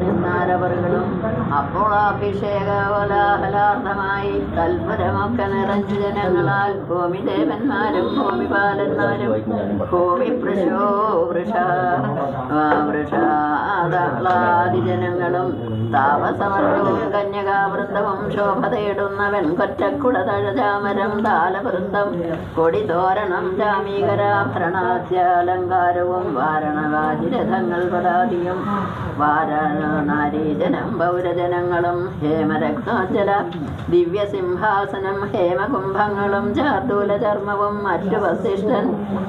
നിസ്സാരവറുകളും അപ്പോൾ അഭിഷേകോലാഹലാർത്ഥമായി തൽപരമൊക്കെ നിറഞ്ഞ ജനങ്ങളാൽ ഭൂമിദേവന്മാരും ഭൂമിപാലന്മാരും ഭൂമി വൃഷോ വൃഷ വൃഷാദി ജനങ്ങളും താപസവർഗവും കന്യകാവൃന്ദവും ശോഭ തേടുന്ന വെൺകൊറ്റക്കുട തഴചാമരം താലവൃന്ദം കൊടിതോരണം ജാമീകരാഭരണാദ്യാലങ്കാരവും വാരണകാജിരഥങ്ങൾ പടാതിയും വാരണാരീജനം പൗരജനങ്ങളും ഹേമരത്നോജല ദിവ്യസിംഹാസനം ഹേമകുംഭങ്ങളും ചാർദൂല ചർമ്മവും മറ്റു വസിഷ്ഠൻ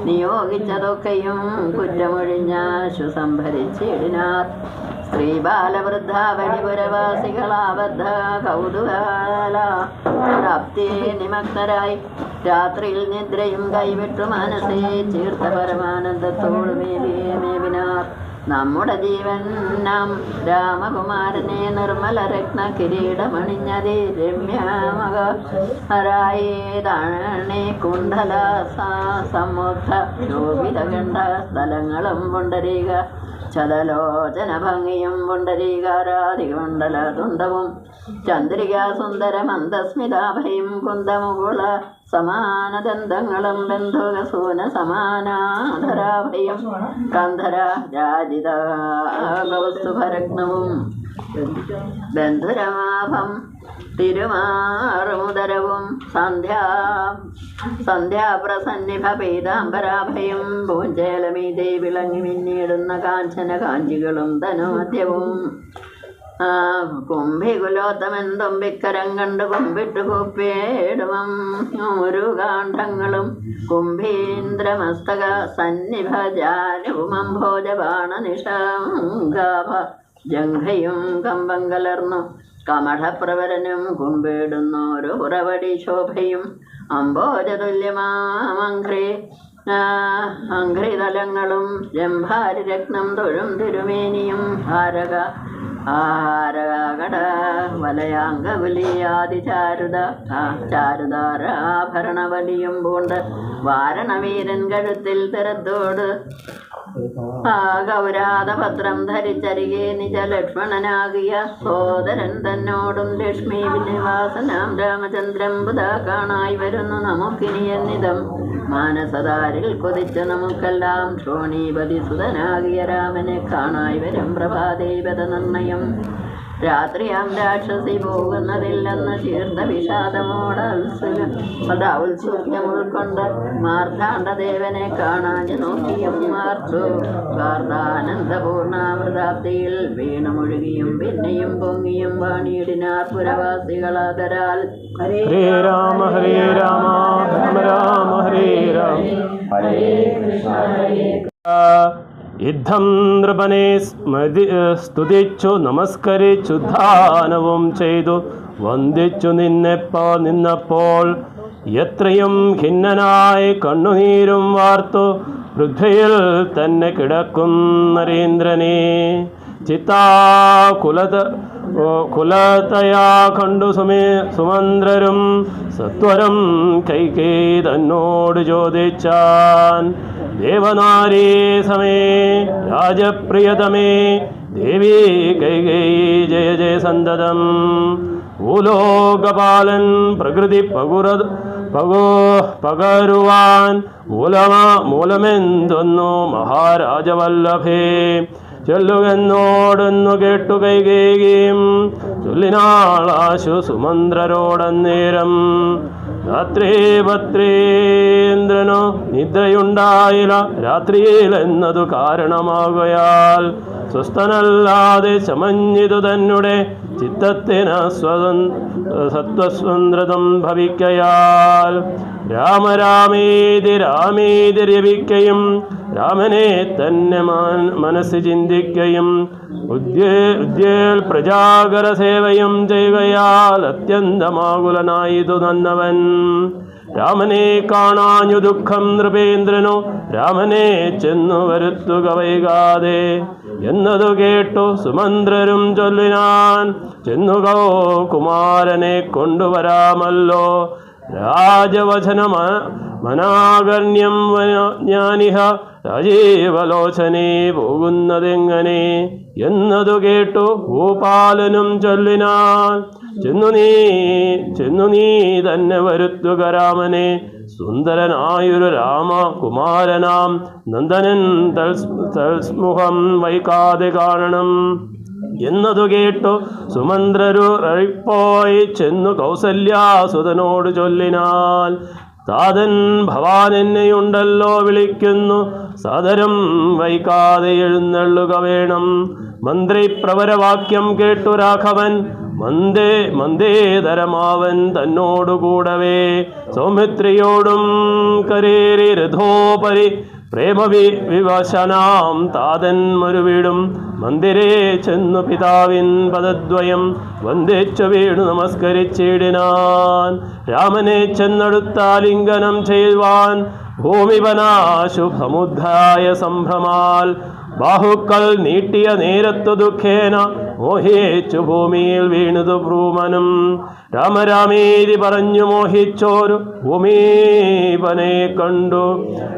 നിയോഗിച്ചതൊക്കെയും കുറ്റമൊഴിഞ്ഞാശു സംഭരിച്ചിടിനാർ സ്ത്രീ ബാലവൃദ്ധ വഴിപുരവാസികളാബദ്ധ കൗതുകാല പ്രാപ്തി നിമഗ്നരായി. രാത്രിയിൽ നിദ്രയും കൈവിട്ടു മനസ്സേ ചീർത്ത പരമാനന്ദത്തോട് മേലിയേ മേവിനാർ. നമ്മുടെ ജീവൻ നാം രാമകുമാരനെ നിർമ്മല രത്ന കിരീടമണിഞ്ഞതി രമ്യാമകരായേതാണ് സമുദ്ധ ശോഭിതകണ്ഠ സ്ഥലങ്ങളും പുണ്ടരീക ചതലോചന ഭംഗിയും പുണ്ടരീകാരാധികുണ്ടല തുണ്ടവും ചന്ദ്രികാ സുന്ദര മന്ദസ്മിതാഭയും കുന്തമുകുള സമാനദന്തങ്ങളും ബന്ധുകസൂന സമാനാധരാഭയും. കന്ധര രാജിത കൗസ്തുഭരത്നവും ബന്ധുരമാഭം തിരുമാറുമുദരവും സന്ധ്യാ സന്ധ്യാപ്രസന്നിഭ പീതാംബരാഭയും പൂഞ്ചേലമീതെ വിളങ്ങി മിന്നിടുന്ന കാഞ്ചന കാഞ്ചികളും ധനോദ്യവും. കുംഭികുലോത്തമൻ തുമ്പിക്കരം കണ്ട് കുമ്പിട്ട് കുപ്പേടുമം ഒരു കാണ്ഡങ്ങളും കുംഭീന്ദ്രമസ്തക സന്നിഭജാനുമംഭോജ ബാണനിഷാംഗാഭ ജംഘയും കമ്പം കലർന്നു. കമഠപ്രവരനും കുമ്പിടുന്നോരു പുറവടി ശോഭയും. അംബോജതുല്യമാമഘ്രി അഘ്രിതലങ്ങളും. ജംഭാരി രത്നം തൊഴും തിരുമേനിയും ഹാരക ആരകട വലയാംഗകുലിയാതി ചാരുത ചാരുതാരാഭരണവലിയും പൂണ്ട്. വാരണവീരൻ കഴുത്തിൽ തിരത്തോട് ആ ഗൗരാതപത്രം ധരിച്ചരികെ നിജ ലക്ഷ്മണനാകിയ സോദരൻ തന്നോടും ലക്ഷ്മി വിനിവാസനാം രാമചന്ദ്രൻ ബുധ കാണായി വരുന്നു നമുക്കിനി എന്നിതം. മാനസദാരിൽ കൊതിച്ച് നമുക്കെല്ലാം ക്ഷോണീപതി സുതനാകിയ രാമനെ കാണായി വരും പ്രഭാദേവത നിർണയം രാത്രിയാം രാക്ഷസി പോകുന്നതില്ലെന്ന് തീർത്ത വിഷാദമോട് ഉത്സുഖ്യം ഉൾക്കൊണ്ട് മാർത്താണ്ഡദേവനെ കാണാഞ്ഞു നോക്കിയും മാർത്തു വാർത്താനന്ദപൂർണാമൃതാബ്ദിയിൽ വീണുമൊഴുകിയും പിന്നെയും പൊങ്ങിയും വാണിയിടിനാർ പുരവാസികളാകരാൽ. ഹരേ രാമ ഹരേ രാമ രാമ രാമ ഹരേ രാമ. യുദ്ധം നൃപനെ സ്മതി സ്തുതിച്ചു നമസ്കരിച്ചു ദാനവും ചെയ്തു. വന്ദിച്ചു നിന്നെപ്പോ നിന്നപ്പോൾ എത്രയും ഖിന്നനായി കണ്ണുനീരും വാർത്തു. പൃഥ്വിയിൽ തന്നെ കിടക്കും നരേന്ദ്രനെ. ചിത്താകുലത കുലതയാ കണ്ടു സുമേ സുമന്ത്രരും സത്വരം കൈകേ തന്നോട് ചോദിച്ചാൻ. ദേവനാരീ സമേ രാജപ്രിയതമേ ദേവി കൈകൈ ജയ ജയ സന്തതം. ഭൂലോകപാലൻ പ്രകൃതി പകുര പകോ പകരുവാൻ മൂലമ മൂലമെന്തൊന്നു മഹാരാജവല്ലഭേ. ചൊല്ലുകെന്നോടൊന്നു കേട്ടു കൈകേകിയും. ചൊല്ലിനാളാശു സുമന്ത്രരോടന്നേരം രാത്രി പത്രീന്ദ്രനു നിദ്രയുണ്ടായില്ല. രാത്രിയിൽ എന്നതു കാരണമാകയാൽ സ്വസ്ഥനല്ലാതെ ചമഞ്ഞിതു തന്നെ ചിത്തത്തിന് സത്വസ്വന്ത്രതം ഭവിക്കയാൽ രാമരാമേതി രാമേതി രവിക്കയും രാമനെ തന്നെ മനസ്സ് ചിന്തിക്കുകയും ഉദ്യേ പ്രജാകര സേവയും ചെയ്യുകയാൽ അത്യന്തമാകുലനായിതു നന്നവൻ. രാമനെ കാണാഞ്ഞു ദുഃഖം നൃപേന്ദ്രനു രാമനെ ചെന്നു വരുത്തുക വൈകാതെ. എന്നതു കേട്ടു സുമന്ത്രരും ചൊല്ലിനാൻ ചെന്നുകോ കുമാരനെ കൊണ്ടുവരാമല്ലോ. രാജവചനമ മനാകർണ്യം ജ്ഞാനിഹ ഞാനിഹ രാജീവലോചനെ പോകുന്നതെങ്ങനെ എന്നതു കേട്ടു ഭൂപാലനും ചൊല്ലിനാൽ. ചെന്നു നീ ചെന്നു നീ തന്നെ വരുത്തുക രാമനെ. സുന്ദരനായൊരു രാമകുമാരനാം. നന്ദനൻ തൽസ് തൽസ്മുഖം വൈകാതെ കാണണം. എന്നതു കേട്ടു. സുമന്ത്രരു റഴിപ്പോയി ചെന്നു കൗസല്യാസുതനോട് ചൊല്ലിനാൽ താതൻ ഭവാൻ എന്നെയുണ്ടല്ലോ വിളിക്കുന്നു. സദരം വൈകാതെ എഴുന്നള്ളുക വേണം. മന്ത്രി പ്രവരവാക്യം കേട്ടു രാഘവൻ. മന്ദേ മന്ദേതരമാവൻ തന്നോടുകൂടവേ. സൗമിത്രിയോടും കരേരി രഥോപരി പ്രേമവി വിവശനാം താതൻ മരുവീടും. മന്ദിരേ ചെന്നു പിതാവിൻ പദദ്വയം. വന്ദിച്ചു വീണു നമസ്കരിച്ചിടിനാൻ. രാമനെ ചെന്നെടുത്താലിംഗനം ചെയ്യുവാൻ ഭൂമിപനാശുഭമുദ്ധായ സംഭ്രമാൽ. ബാഹുക്കൾ നീട്ടിയ നേരത്തു ദുഃഖേന മോഹിച്ചു ഭൂമിയിൽ വീണതു ഭ്രൂമനും. രാമരാമേരി പറഞ്ഞു മോഹിച്ചോരു ഭൂമീപനെ കണ്ടു.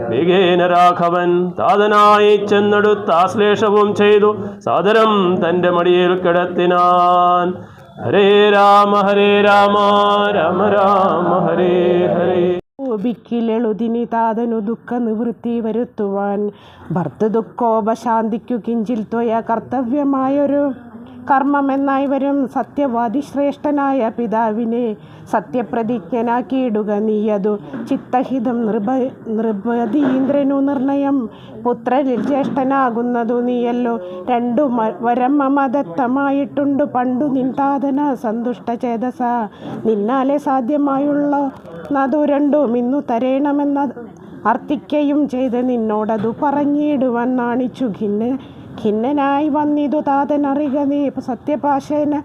വികേന രാഘവൻ താതനായി ചെന്നെടുത്താശ്ലേഷവും ചെയ്തു. സാദരം തന്റെ മടിയിൽ കിടത്തിനാൻ. ഹരേ രാമ ഹരേ രാമ രാമ രാമ ഹരേ ഹരേ. കോപിക്കിലെളുതിനി താതനു ദുഃഖ നിവൃത്തി വരുത്തുവാൻ. ഭർത്തൃദുഃഖോപശാന്തിക്കു കിഞ്ചിൽ ത്വയ കർത്തവ്യമായൊരു കർമ്മമെന്നായി വരും സത്യവാദി ശ്രേഷ്ഠനായ പിതാവിനെ സത്യപ്രതിജ്ഞനാക്കിയിടുക നീയതു. ചിത്തഹിതം നൃപ നൃപതീന്ദ്രനു നിർണയം. പുത്രരിൽ ജ്യേഷ്ഠനാകുന്നതു നീയല്ലോ. രണ്ടു മ- വരം മമദത്തമായിട്ടുണ്ട് പണ്ടു നിന്താതന താതന സന്തുഷ്ട ചേതസ. നിന്നാലെ സാധ്യമായുള്ള നതു രണ്ടും ഇന്നു തരേണമെന്ന അർത്ഥിക്കയും ചെയ്ത് നിന്നോടതു പറഞ്ഞിടുവാൻ നാണിച്ചു. ഖിന്ന ഖിന്നനായി വന്നിതു താതനറിക നീ. സത്യഭാഷേന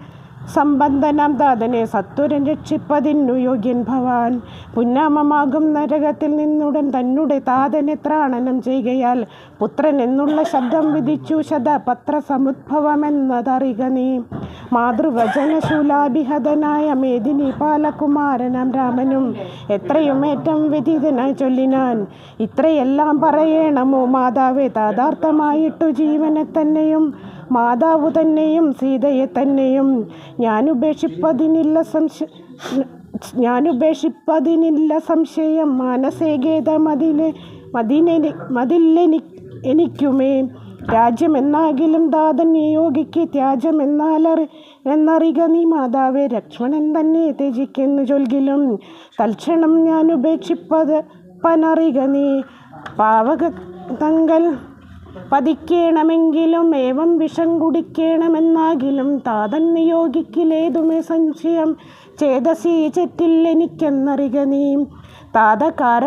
സംബന്ധനം താതനെ സത്വരൻ രക്ഷിപ്പതിന്നു യോഗ്യൻ ഭവാൻ. പുന്നാമമാകും നരകത്തിൽ നിന്നുടൻ തന്നെ താതനെ ത്രാണനം ചെയ്യുകയാൽ പുത്രൻ എന്നുള്ള ശബ്ദം വിധിച്ചു ശതപത്ര സമുദ്ഭവമെന്നതറിക നീ. മാതൃവചനശൂലാഭിഹതനായ മേദിനി പാലകുമാരനാം രാമനും എത്രയും ഏറ്റവും വിധിതനായി ചൊല്ലിനാൻ. ഇത്രയെല്ലാം പറയണമോ മാതാവേ? താഥാർത്ഥമായിട്ടു ജീവനെ തന്നെയും മാതാവ് തന്നെയും സീതയെ തന്നെയും. ഞാനുപേക്ഷിപ്പതിനില്ല ഞാൻ ഉപേക്ഷിപ്പതിനില്ല സംശയം. മാനസേകേത മതിലെ മതിനെ മതില്ലെനി എനിക്കുമേ രാജ്യമെന്നാകിലും ദാതൻ നിയോഗിക്ക് ത്യാജമെന്നാലറി എന്നറിക നീ മാതാവേ ലക്ഷ്മണൻ തന്നെ ത്യജിക്കുന്നു ചൊൽകിലും തൽക്ഷണം ഞാൻ ഉപേക്ഷിപ്പത് പനറിക നീ. പാവക തങ്കൽ പതിക്കേണമെങ്കിലും ഏവം വിഷം കുടിക്കണമെന്നാകിലും താതൻ നിയോഗിക്കിലേതുമേ സംശയം. ചേതസീ ചെറ്റില്ലെനിക്കെന്നറിക നീ. താതകാര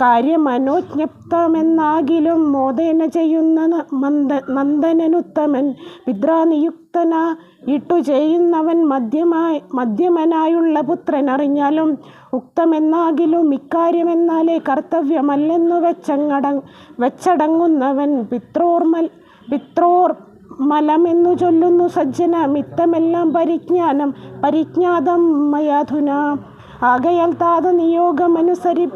കാര്യമനോജ്ഞപ്തമെന്നാകിലും മോദേന ചെയ്യുന്ന മന്ദ നന്ദനനുത്തമൻ പിദ്രാനിയുക്തന ഇട്ടു ചെയ്യുന്നവൻ മദ്യമായി മദ്യമനായുള്ള പുത്രൻ അറിഞ്ഞാലും ഉക്തമെന്നാകിലും ഇക്കാര്യമെന്നാലേ കർത്തവ്യമല്ലെന്നു വെച്ചങ്ങട വെച്ചടങ്ങുന്നവൻ പിത്രോർമൽ പിത്രോർ മലമെന്നു ചൊല്ലുന്നു സജ്ജന മിത്തമെല്ലാം പരിജ്ഞാനം പരിജ്ഞാതം മയാധുന. ആകയാൽ താത നിയോഗമനുസരി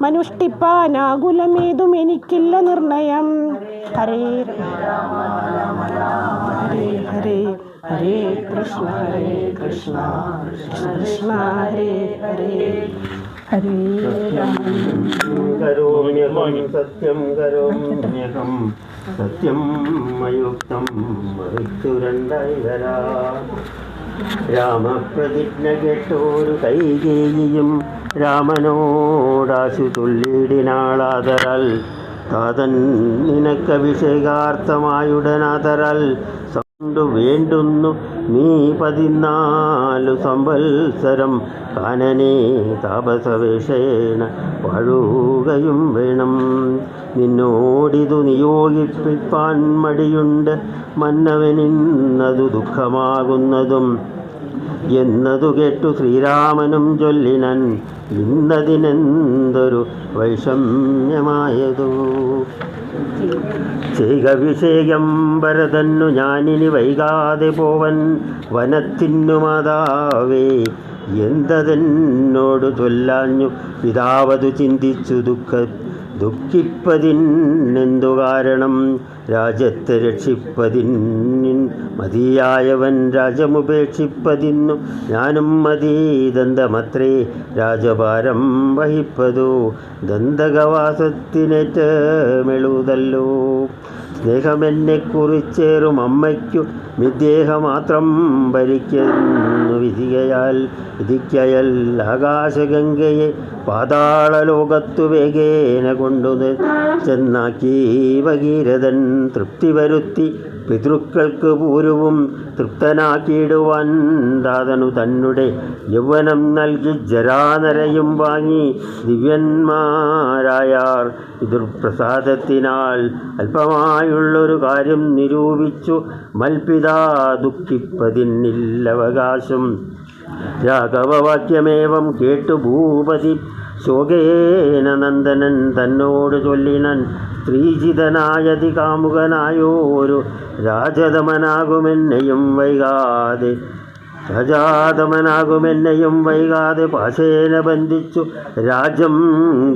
മനുഷ്ഠിപ്പാനാകുലമേതും എനിക്കില്ല നിർണയം. ഹരേ ഹരേ ഹരേ ഹരേ കൃഷ്ണ ഹരേ കൃഷ്ണ കൃഷ്ണ ഹരേ ഹരേ. ഹരേ രാമ കരോമ്യഹം സത്യം കരോമ്യഹം സത്യം മയുക്തം മറിച്ചു വരാ. രാമപ്രതിജ്ഞ കേട്ടോരു കൈകേയും രാമനോടാശു തുല്ലിടിനാളാതരൽ താതൻ നിനക്കഭിഷേകാർത്ഥമായുടനാതരൽ. വേണ്ടുന്നു? നീ പതിനാലു സംവത്സരം കാനനെ താപസവേഷേണ വഴുകയും വേണം. നിന്നോടിതു നിയോഗിപ്പിപ്പാൻ മടിയുണ്ട്. മന്നവനിന്നതു ദുഃഖമാകുന്നതും എന്നതു കേട്ടു ശ്രീരാമനും ചൊല്ലിനൻ ഇന്നതിനെന്തൊരു വൈഷമ്യമായതു. ചെയ്കവിഷേകം ഭരതന്നു ഞാനിനി വൈകാതെ പോവൻ വനത്തിന്നു മാതാവേ എന്തതെന്നോട് ചൊല്ലാഞ്ഞു പിതാവതു ചിന്തിച്ചു ദുഃഖ ദുഃഖിപ്പതിനെന്തു കാരണം? രാജ്യത്തെ രക്ഷിപ്പതിൻ മതിയായവൻ രാജമുപേക്ഷിപ്പതിന്നു ഞാനും മതീദന്തമത്രേ രാജഭാരം വഹിപ്പതു. ദന്തകവാസത്തിനേറ്റ മെളുതല്ലോ സ്നേഹമെന്നെ കുറിച്ചേറും അമ്മയ്ക്കു വിദേഹമാത്രം ഭരിക്കുന്നു വിധികയാൽ വിധിക്കയൽ ആകാശഗംഗയെ പാതാള ലോകത്തു വേഗേന കൊണ്ടു ചെന്നാക്കി ഭഗീരഥൻ തൃപ്തി വരുത്തി പിതൃക്കൾക്ക് പൂരവും തൃപ്തനാക്കിയിടുവാൻ ദാതനു തന്നെ യൗവനം നൽകി ജരാനരയും വാങ്ങി ദിവ്യന്മാരായാർ പിതൃപ്രസാദത്തിനാൽ അല്പമായുള്ളൊരു കാര്യം നിരൂപിച്ചു മൽപിതാ ദുഃഖിപ്പതിന്നില്ലവകാശം. രാഘവവാക്യമേവം കേട്ടു ഭൂപതി ശോകേന നന്ദനൻ തന്നോട് ചൊല്ലിനൻ സ്ത്രീജിതനായതി കാമുകനായോരു രാജതമനാകുമെന്നെയും വൈകാതെ രാജാതമനാകുമെന്നെയും വൈകാതെ പാശേന ബന്ധിച്ചു രാജ്യം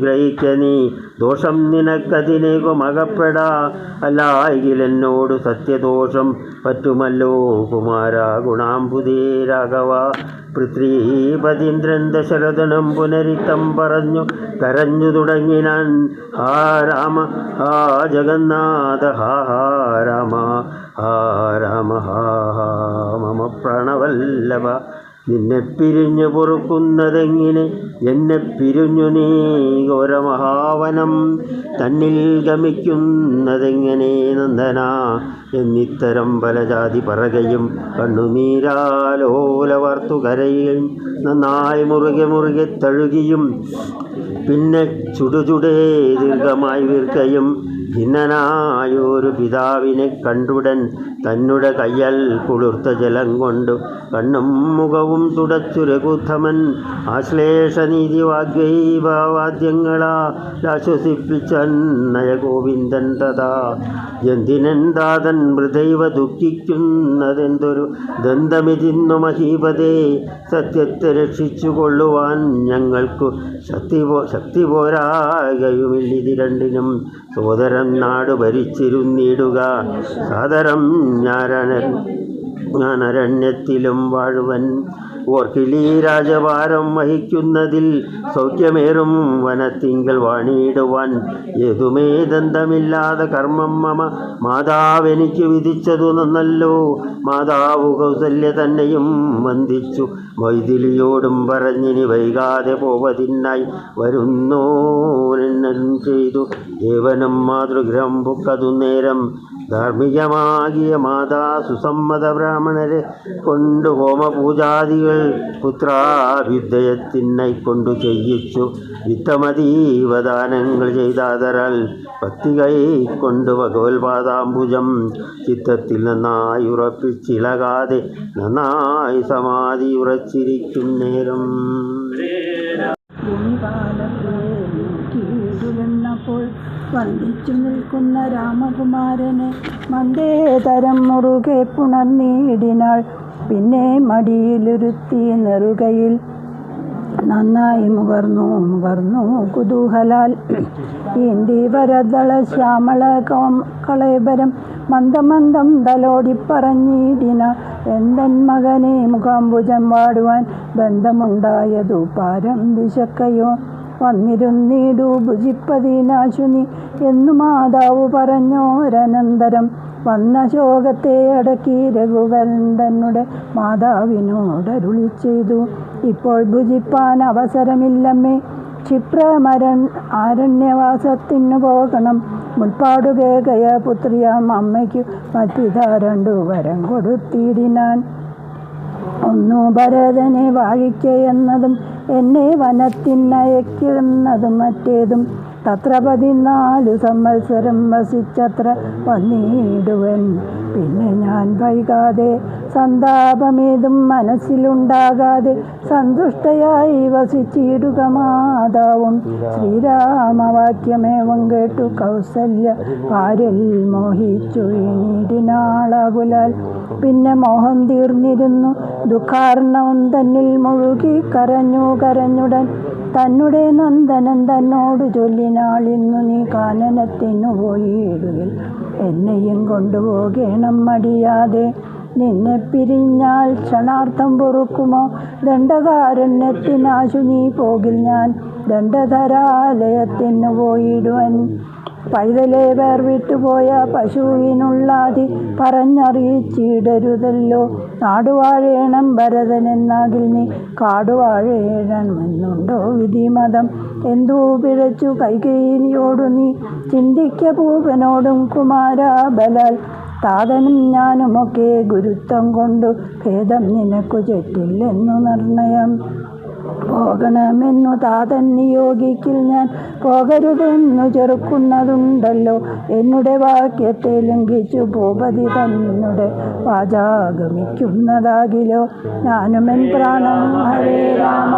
ഗ്രഹിക്ക നീ. ദോഷം നിനക്കതിനേക്കും അകപ്പെടാ അല്ലായെങ്കിലെന്നോട് സത്യദോഷം പറ്റുമല്ലോ? കുമാര ഗുണാംബുദേ രാഘവ. പൃഥ്വീപതീന്ദ്രൻ ദശരഥനം പുനരിത്തം പറഞ്ഞു കരഞ്ഞു തുടങ്ങിനാൻ ഹാ രാമ ഹാ ജഗന്നാഥ ഹാ ഹാ രാമ ഹാ രാമ ഹാ മമ പ്രണവല്ലഭ നിന്നെ പിരിഞ്ഞു പൊറുക്കുന്നതെങ്ങനെ? എന്നെ പിരിഞ്ഞു നീ ഘോരമഹാവനം. തന്നിൽ ഗമിക്കുന്നതെങ്ങനെ നന്ദന? എന്നിത്തരം പല ജാതി പറകയും കണ്ണുനീരാലോലവർത്തുകരയും നന്നായി മുറുകെ മുറുകെ തഴുകിയും പിന്നെ ചുടുചുടേ ദീർഘമായി വീർക്കയും ഭിന്നനായൊരു പിതാവിനെ കണ്ടുടൻ തന്നുടെ കയ്യൽ കുളിർത്ത ജലം കൊണ്ടു കണ്ണും മുഖവും തുടച്ചു രഘുത്തമൻ ആശ്ലേഷനീതി വാഗ്വൈവാദ്യങ്ങളാശ്വസിപ്പിച്ചന്നയ ഗോവിന്ദൻ തഥാ. എന്തിനെന്താതൻ മൃദൈവ ദുഃഖിക്കുന്നതെന്തൊരു ദന്തമിതിന്നു മഹീപതേ. സത്യത്തെ രക്ഷിച്ചു കൊള്ളുവാൻ ഞങ്ങൾക്കു ശക്തി ശക്തി പോരാകയുമില്ലിതി രണ്ടിനും സോദരൻ നാട് ഭരിച്ചിരുന്നിടുക. സാദരം ഞാൻ അരണ്യത്തിലും വാഴുവൻ. ഓർക്കിലീ രാജഭാരം വഹിക്കുന്നതിൽ സൗഖ്യമേറും വനത്തിങ്കൽ വാണിയിടുവാൻ. ഏതുമേ ദന്തമില്ലാതെ കർമ്മം മമ മാതാവെനിക്ക് വിധിച്ചതു നന്നല്ലോ. മാതാവ് കൗസല്യ തന്നെയും വന്ദിച്ചു. മൈഥിലിയോടും പറഞ്ഞിനി വൈകാതെ പോവതിന്നായി വരുന്നോരെന്നും ചെയ്തു. ദേവനം മാതൃഗ്രഹം പൊക്കതു നേരം ധാർമ്മികമാകിയ മാതാ സുസമ്മത ബ്രാഹ്മണരെ കൊണ്ട് ഹോമപൂജാദികൾ പുത്രാഭ്യുദയത്തിനായി കൊണ്ടു ചെയ്യിച്ചു. വിത്തമതീവദാനങ്ങൾ ചെയ്താതരാൽ ഭക്തി കൈ കൊണ്ട് ഭഗവത്പാദാംബുജം ചിത്തത്തിൽ നന്നായി ഉറപ്പിച്ചിളകാതെ നന്നായി സമാധി ഉറച്ചിരിക്കും നേരം വന്ദിച്ചു നിൽക്കുന്ന രാമകുമാരനെ മന്ദേതരം മുറുകെ പുണർന്നീടിനാൾ. പിന്നെ മടിയിലിരുത്തി നെറുകയിൽ നന്നായി മുകർന്നു മുകർന്നു. കുതൂഹലാൽ ഇന്ത്യ വരദള ശ്യാമള കളേബരം മന്ദമന്ദം തലോടി പറഞ്ഞിടിന എന്തൻ മകനെ മുഖാംബുജം വാടുവാൻ ബന്ധമുണ്ടായതു പാരം വിശക്കയോ? വന്നിരുന്നീടു ഭുജിപ്പതിനാശു നീ എന്നു മാതാവ് പറഞ്ഞോരനന്തരം വന്ന ശോകത്തെ അടക്കി രഘുവരൻ മാതാവിനോടരുളി ചെയ്തു. ഇപ്പോൾ ഭുജിപ്പാൻ അവസരമില്ലമ്മേ. ക്ഷിപ്രമരൺ ആരണ്യവാസത്തിനു പോകണം. മുൽപ്പാടു കേകയ പുത്രിയാം അമ്മയ്ക്ക് മറ്റിതാ രണ്ടു വരം കൊടുത്തിടിനാൻ. ഒന്നു ഭരതനെ വാഴിക്ക എന്നതും എന്നെ വനത്തിനയക്കുന്നതും മറ്റേതും തത്ര പതിനാലു സംവത്സരം വസിച്ചത്ര വന്നിടുവൻ. പിന്നെ ഞാൻ വൈകാതെ സന്താപമേതും മനസ്സിലുണ്ടാകാതെ സന്തുഷ്ടയായി വസിച്ചിടുക മാതാവും. ശ്രീരാമവാക്യമേവം കേട്ടു കൗസല്യ പാരിൽ മോഹിച്ചു ഇനിടിനാളകുലാൽ. പിന്നെ മോഹം തീർന്നിരുന്നു. ദുഃഖാർണവും തന്നിൽ മുഴുകി കരഞ്ഞു കരഞ്ഞുടൻ. തന്നുടെ നന്ദനൻ തന്നോട് ചൊല്ലിനാളിന്നു നീ കാനനത്തിനു പോയിടുകിൽ എന്നെയും കൊണ്ടുപോകേണം മടിയാതെ. നിന്നെ പിരിഞ്ഞാൽ ക്ഷണാർത്ഥം പൊറുക്കുമോ? ദണ്ഡകാരണ്യത്തിനാശു നീ പോകിൽ ഞാൻ. ദണ്ഡധരാലയത്തിനു പോയിടുവൻ. പൈതലെ വേർവിട്ടുപോയ പശുവിനുള്ളാതി പറഞ്ഞറിയിച്ചിടരുതല്ലോ. നാടുവാഴേണം ഭരതനെന്നാകിൽ നീ കാടുവാഴേണമെന്നുണ്ടോ വിധിമതം? എന്തോ പിഴച്ചു കൈകേനിയോടു നീ? ചിന്തിക്ക പൂപനോടും കുമാരാബലാൽ താതനും ഞാനുമൊക്കെ ഗുരുത്വം കൊണ്ടു ഭേദം നിനക്കു ചെറ്റില്ലെന്നു നിർണയം. പോകണമെന്നു താതൻ നിയോഗിക്കിൽ ഞാൻ പോകരുതെന്നു ചെറുക്കുന്നതുണ്ടല്ലോ. എന്നുടെ വാക്യത്തെ ലംഘിച്ചു ഭൂപതി തന്നെ വാചാഗമിക്കുന്നതാകിലോ. ഞാനുമെൻ പ്രാണം ഹരേ രാമ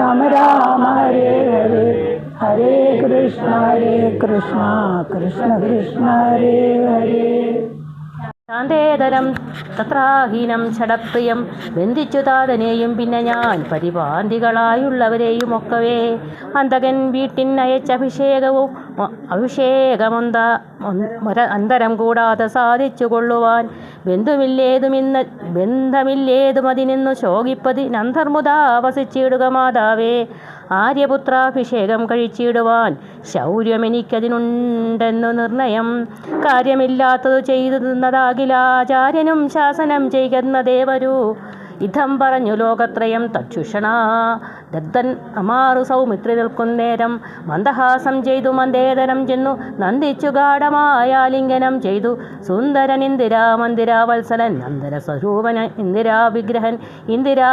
രാമ രാമ ഹരേ ഹരേ ഹരേ കൃഷ്ണ ഹരേ കൃഷ്ണ കൃഷ്ണ കൃഷ്ണ ഹരേ ഹരേ. ശാന്തേതരം തത്രാഹീനം ഷടപ്രിയം ബന്ധിച്ചു താതനെയും പിന്നെ ഞാൻ പരിപാന്തികളായുള്ളവരെയും ഒക്കവേ അന്തകൻ വീട്ടിൻ അയച്ച അഭിഷേകവും അഭിഷേകമൊന്ത അന്തരം കൂടാതെ സാധിച്ചു കൊള്ളുവാൻ ബന്ധുമില്ലേതുമിന്ന് ബന്ധമില്ലേതും അതിനിന്നു വസിച്ചിടുക മാതാവേ. ആര്യപുത്രാഭിഷേകം കഴിച്ചിടുവാൻ ശൗര്യമെനിക്കതിനുണ്ടെന്നു നിർണയം. കാര്യമില്ലാത്തതു ചെയ്തു നിന്നതാകിലാചാര്യനും ശാസനം ചെയ്യുന്ന വരൂ ഇതം പറഞ്ഞു ലോകത്രയം തച്ചുഷണ. ദഗ്ധൻ അമാറു സൗമിത്രി നിൽക്കുന്നേരം മന്ദഹാസം ചെയ്തു മന്ദേതരം ചെന്നു നന്ദിച്ചു ഗാഠമായാലിംഗനം ചെയ്തു സുന്ദരൻ ഇന്ദിരാ മന്ദിരാവത്സലൻ നന്ദര സ്വരൂപന ഇന്ദിരാ വിഗ്രഹൻ ഇന്ദിരാ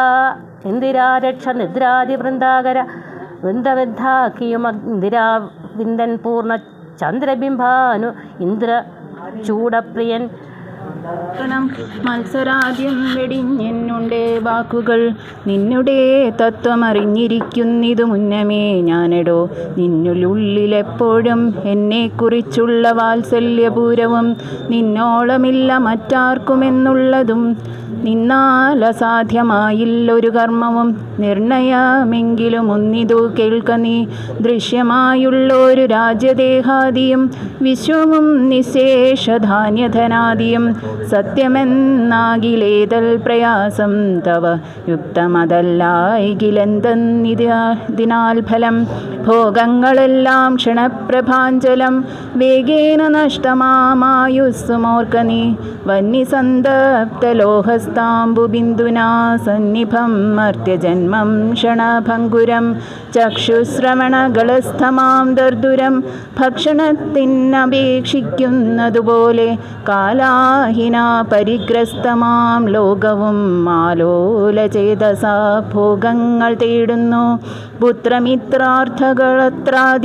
ഇന്ദിരാരക്ഷ നിദ്രാതി വൃന്ദാകര വൃന്ദവിദ്ധാക്കിയും ഇന്ദിരാ വിന്ദൻ പൂർണ ചന്ദ്രബിംബാനു ഇന്ദ്ര ചൂടപ്രിയൻ മത്സരാദ്യം വെടിഞ്ഞെന്നുണ്ട് വാക്കുകൾ. നിന്നുടെ തത്വമറിഞ്ഞിരിക്കുന്നിതു മുന്നമേ ഞാനെടോ. നിന്നുള്ളിലെപ്പോഴും എന്നെക്കുറിച്ചുള്ള വാത്സല്യപൂരവും നിന്നോളമില്ല മറ്റാർക്കുമെന്നുള്ളതും നിന്നാൽ അസാധ്യമായില്ലൊരു കർമ്മവും നിർണയമെങ്കിലും ഒന്നിതു കേൾക്ക നീ. ദൃശ്യമായുള്ളൊരു രാജ്യദേഹാദിയും വിശ്വവും നിശേഷധാന്യധനാദിയും സത്യമെന്നാകിലേതൽ പ്രയാസം തവ യുക്തമതല്ലായികിലെന്തെന്നിതിനാൽ ഫലം ഭോഗങ്ങളെല്ലാം ക്ഷണപ്രഭാഞ്ചലം വേഗേന നഷ്ടമാമായുസ്സുമോർക്ക നീ. വന്യസന്തപ്തലോഹസ്താംബുബിന്ദുനാ സന്നിഭം മർത്യജന്മം ക്ഷണഭങ്കുരം. ചക്ഷുശ്രവണകളസ്ഥമാം ദർദുരം ഭക്ഷണത്തിനപേക്ഷിക്കുന്നതുപോലെ കാലാഹിന പരിഗ്രസ്തമാം ലോകവും ആലോലചേതസാ ഭോഗങ്ങൾ തേടുന്നു. പുത്രമിത്രാർത്ഥകളത്രാദി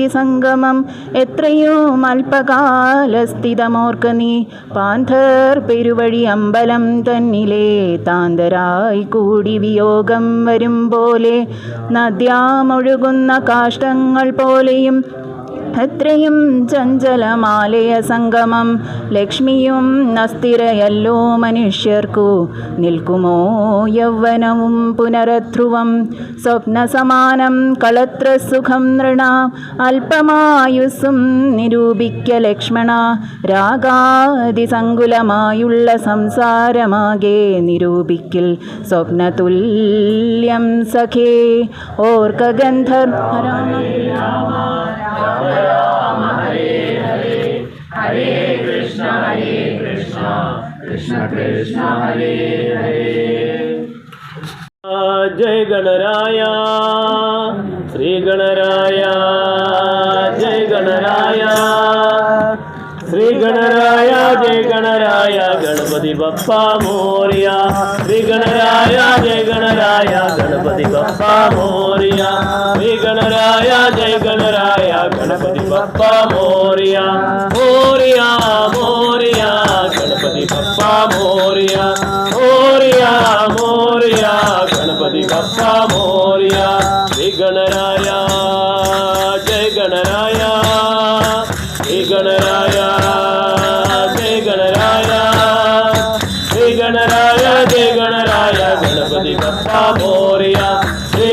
സംഗമം എത്രയോ അല്പകാലസ്ഥിതമോർക്ക നീ പാന്ധർ പെരുവഴി അമ്പലം തന്നിലെ താന്തരായി കൂടി വിയോഗം വരും പോലെ നദ്യാമൊഴുകുന്ന കാഷ്ടങ്ങൾ പോലെയും എത്രയും ചഞ്ചലമാലയ സംഗമം. ലക്ഷ്മിയും അസ്ഥിരയല്ലോ മനുഷ്യർക്കു നിൽക്കുമോ യൗവനവും പുനരധ്രുവം. സ്വപ്നസമാനം കളത്ര സുഖം നൃണ അല്പമായുസ്സും നിരൂപിക്ക ലക്ഷ്മണ. രാഗാതിസങ്കുലമായുള്ള സംസാരമാകെ നിരൂപിക്കിൽ സ്വപ്നതുല്യം സഖേ. हरे कृष्ण हरे कृष्ण कृष्ण हरे हरे। जय गणराया, श्री गणराया, जय गणराया, श्री गणराया, जय गणराया, गणपति बप्पा मोरिया। श्री गणराया, जय गणराया, गणपति बप्पा मोरिया। श्री गणराया, जय गणराया, गणपति बप्पा मोरिया।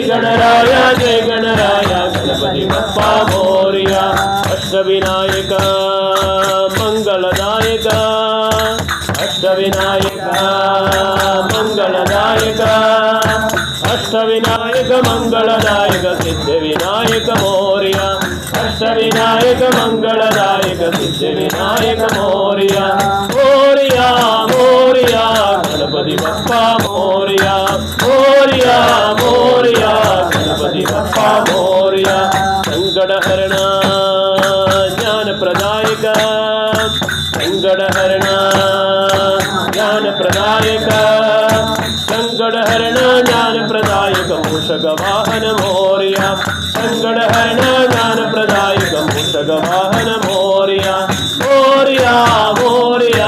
ಗಣರಾಯ ಜಯ ಗಣರಾಯ, ಗಣಪತಿ ಬಪ್ಪ ಮೋರ್ಯ, ಅಷ್ಟವಿನಾಯಕ, ಮಂಗಳದಾಯಕ ಅಷ್ಟವಿನಾಯಕ ಮಂಗಳದಾಯಕ ಅಷ್ಟವಿನಾಯಕ, ಮಂಗಳದಾಯಕ, ಸಿದ್ಧವಿನಾಯಕ ಮೋರ್ಯ, ಅಷ್ಟವಿನಾಯಕ, ಮಂಗಳದಾಯಕ, ಸಿದ್ಧವಿನಾಯಕ ಮೋರ್ಯ ಮೋರ್ಯ ಮೋರ್ಯ, ಗಣಪತಿ ಬಪ್ಪ ಮೋರ್ಯ ಮೋರ್ಯ ಮೋ ಸಂಕಟಹರಣ ಜ್ಞಾನಪ್ರದಾಯಕ ಸಂಕಟಹರಣ ಜ್ಞಾನಪ್ರದಾಯಕ ಸಂಕಟಹರಣ ಜ್ಞಾನಪ್ರದಾಯಕ ಮೂಷಕ ವಾಹನ ಮೌರ್ಯ ಸಂಕಟಹರಣ ಜ್ಞಾನಪ್ರದಾಯಕ ಮೂಷಕ ವಾಹನ ಮೌರ್ಯ ಮೌರ್ಯ ಮೌರ್ಯ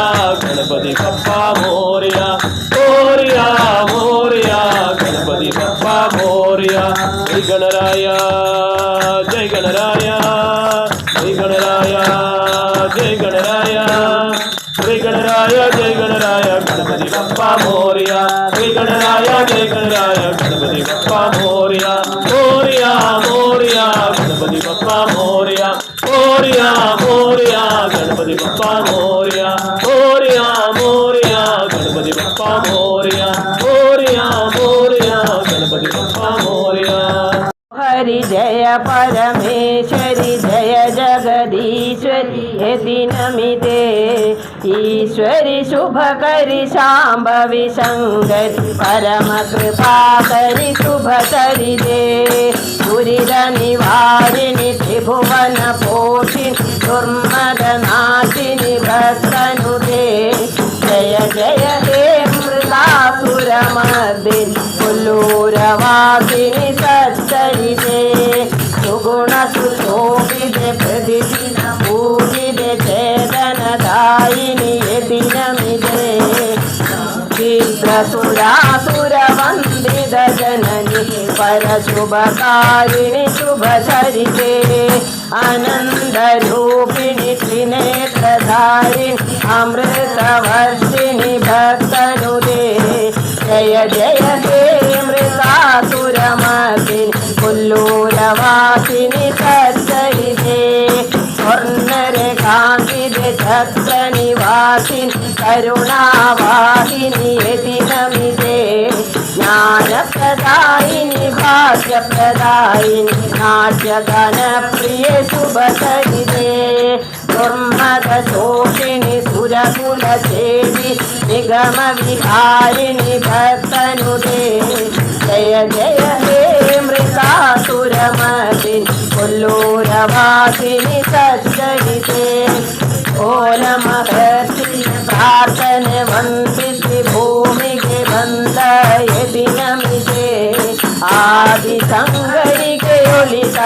ಗಣಪತಿ ಬಪ್ಪ ಮೌರ್ಯ ಮೌರ್ಯ ಮೌರ್ಯ ಗಣಪತಿ ಬಪ್ಪ ಮೌರ್ಯ ಜೈ ಗಣರಾಯ ಜೈ ಗಣರಾಯ ಜೈ ಗಣರಾಯ ಜೈ ಗಣರಾಯ ಶ್ರೀ ಗಣರಾಯ ಜೈ ಗಣರಾಯ ಗಣಪತಿ ಬಪ್ಪ ಮೌರ್ಯ ಶ್ರೀ ಗಣರಾಯ ಜೈ ಗಣರಾಯ ಗಣಪತಿ ಬಪ್ಪ ಮೌರ್ಯ ಮೌರ್ಯ ಮೌರ್ಯ ಗಣಪತಿ ಬಪ್ಪ ಮೌರ್ಯ ಮೌರ್ಯ ಮೌರ್ಯ ಗಣಪತಿ ಬಪ್ಪ ಮೌರ್ಯ ಮೌರ್ಯ परमेश्वरी, जय जगदीश्वरि यदि नमिते ईश्वरि शुभकरि परम कृपा परमकृपा करि शुभकरि दे गुरिरनिवारिणि त्रिभुवनपोषि दुर्मदनाशिनि भस्वनुदे जय जय हे मृदासुरमदि कुल्लूरवासिनि दे मृगासुरमर्दि पुल्लूरवासिनि सच्चरिते सुगुणसुशोभिते प्रतिदिन पूजिते चेतनदायिनि यदिनमिते क्षिप्रसुरासुरवन्दित जननि परशुभकारिणि शुभचरिते आनन्दरूपिणि त्रिनेत्रधारिणि अमृतवर्षिणि भक्तनुदे जय जय हे मृगासुरमर्दिनि ിൻ കരുണാവാഹിനി എതിരമിതേ ജ്ഞാനപ്രദായിനി ഭാഗ്യപ്രദായിനി നാട്യഗണപ്രിയ ശുഭസരിതേ దుర్మదోషిణి సురకుల దేవి నిగమ విహారిణి భక్తనుదే జయ జయ హే మృతాసురమతి కొల్లూరవాసిని సజ్జనితే ఓల మహర్షి ప్రార్థన వంశి భూమికి వందయతి నమి ಆದಿ ಸಂಗರಿಗೆ ಒಲಿತ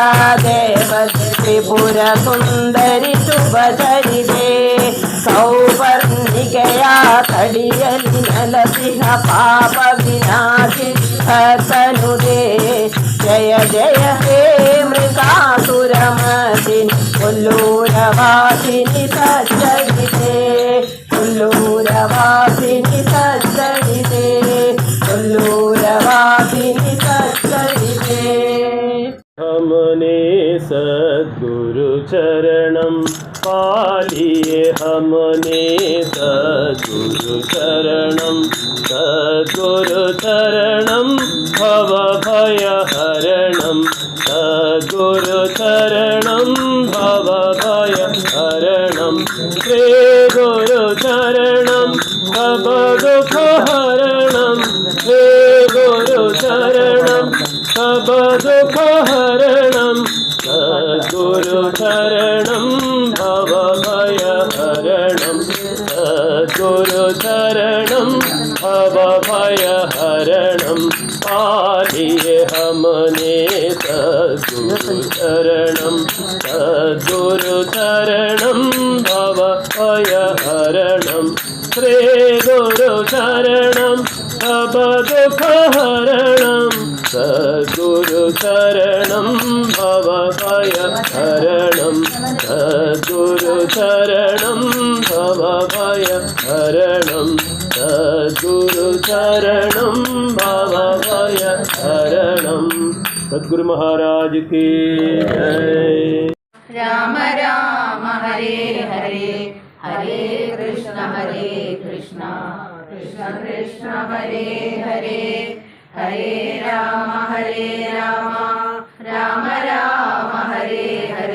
ದೇವ ತ್ರಿಪುರ ಸುಂದರಿ ಶುಭಧರಿದೆ ಸೌಪರ್ಣಿಗೆಯ ಕಡಿಯಲಿ ನಲಸಿಹ ಪಾಪ ವಿನಾಶಿ ಭಕ್ತನುದೇ ಜಯ ಜಯ ಹೇ ಮೃಗಾಸುರಮದಿನಿ ಕೊಲ್ಲೂರವಾಸಿನಿ ಸಜ್ಜಡಿದೆ ಕೊಲ್ಲೂರವಾಸಿನಿ ಸಜ್ಜಡಿದೆ കല്ലൂരവാദിനി കത്തളിതേ ഹമനേ സദ്ഗുരു ചരണം പാലിയേ ഹമനേ സദ്ഗുരു ചരണം സദ്ഗുരു ചരണം ഭവഭയഹരണം. സദ്ഗുരു ചരണം ഭവഭയഹരണം. ശ്രീ ഗുരു ചരണം ഭവദുഃഖഹരണം. ഗുരു ശരണം ഭവഭയഹരണം പാലിയെ ഹമനെ സദ്ഗുരു ശരണം സദ്ഗുരു ശരണം ഭവഭയഹരണം ശ്രീ ഗുരു ശരണം ഭവദുഃഖഹരണം സദ്ഗുരു ശരണം ഭവഭയഹരണം. സദ്ഗുരു ശരണം ഭവഭയഹരണം. സദ്ഗുരു മഹാരാജ് കി രാമ രാമ ഹരേ ഹരേ. ഹരേ കൃഷ്ണ ഹരേ കൃഷ്ണ. കൃഷ്ണ കൃഷ്ണ ഹരേ ഹരേ. ഹരേ രാമ ഹരേ രാമ. രാമ രാമ ഹരേ ഹരേ.